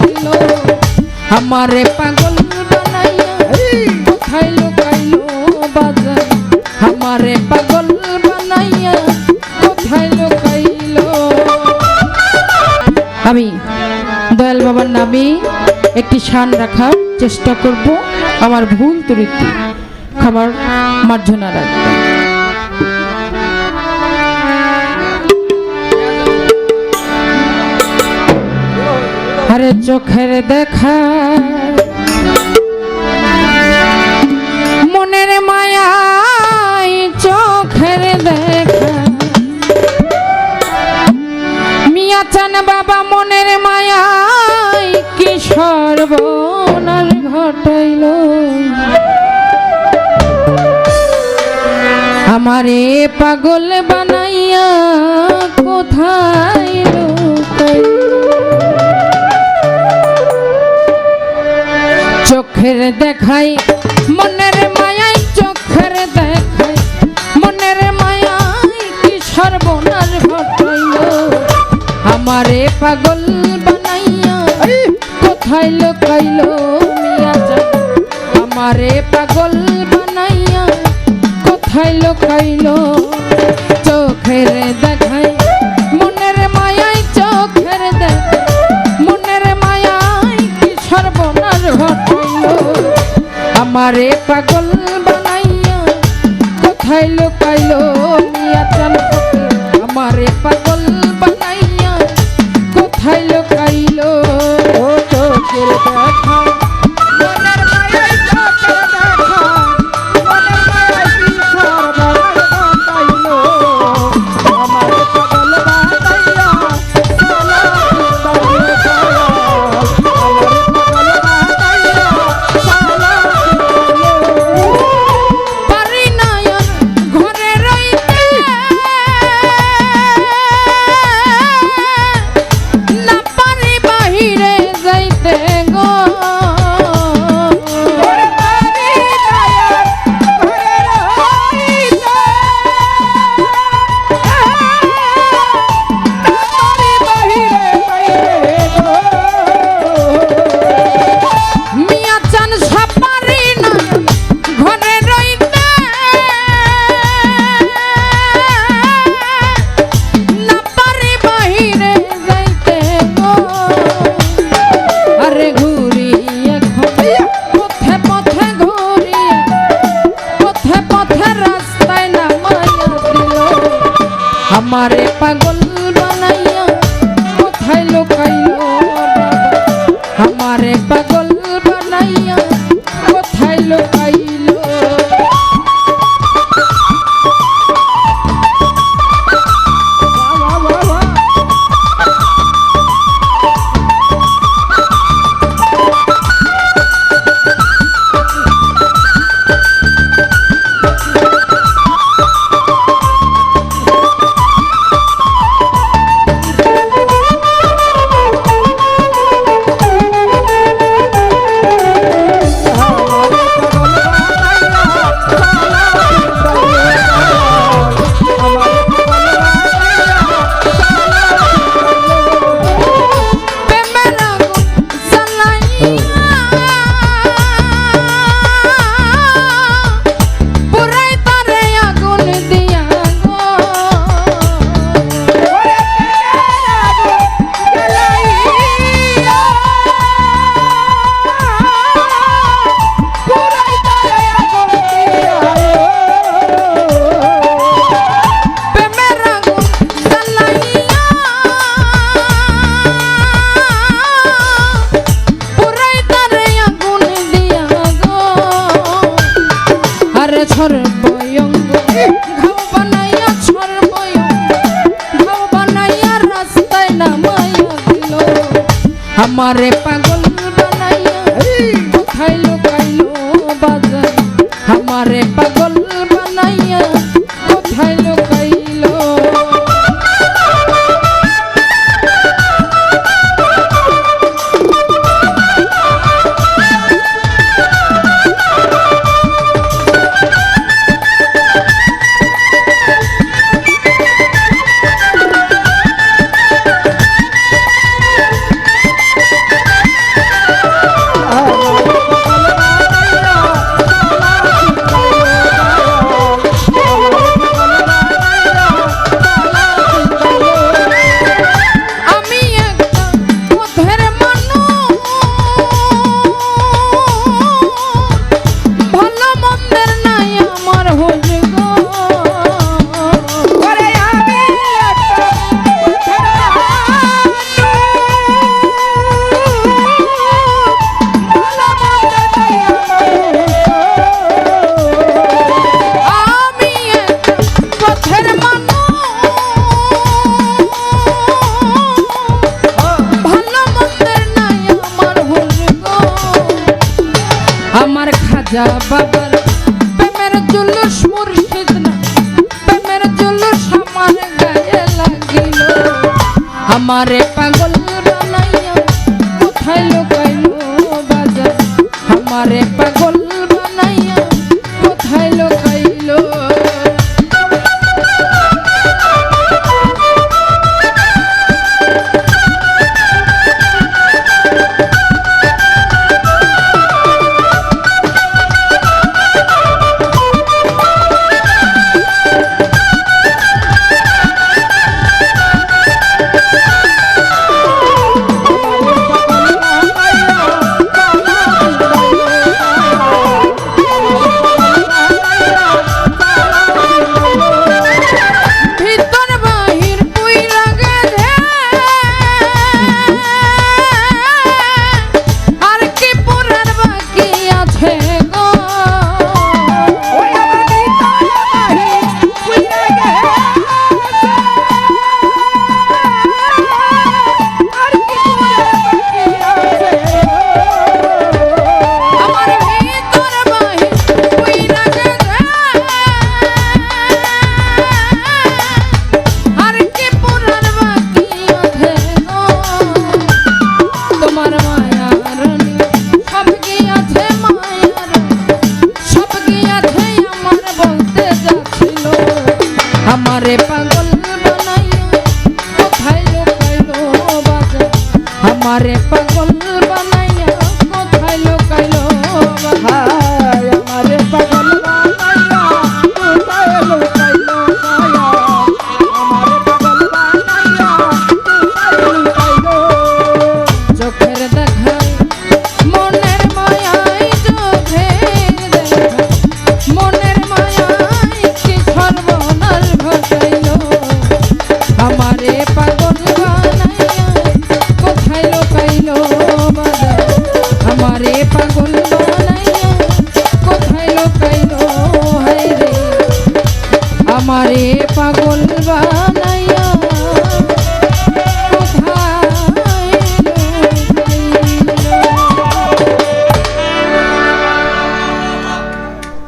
দিল আমারে পাগল বানাইয়া কোথায় বাজার? আমারে পাগল বানাইয়া কোথায় আমি দয়াল বাবার নামে একটি শান রাখার চেষ্টা করব, আমার ভুল ত্রুটি। খাবার মার্জনা রাখবে আরে চোখের দেখা। মনের মায়াই চোখের দেখা। মিয়া চান বাবা, মনের মায়াই কি সর্বনাশ ঘটাইল? আমারে পাগল বানাইয়া কোথায় চোখের দেখাই মনের মায়াই চোখের দেখাই মনের মায়াই কি সর্বনাশ ঘটাইল? আমারে পাগল বানাইয়া কোথায় লুকাইল আমারে পাগল বানাইয়া কোথায় লুকাইল? চোখের দেখাই আমারে পাগল আমারে পাগল বানাইয়া আমারে আমারে পাগল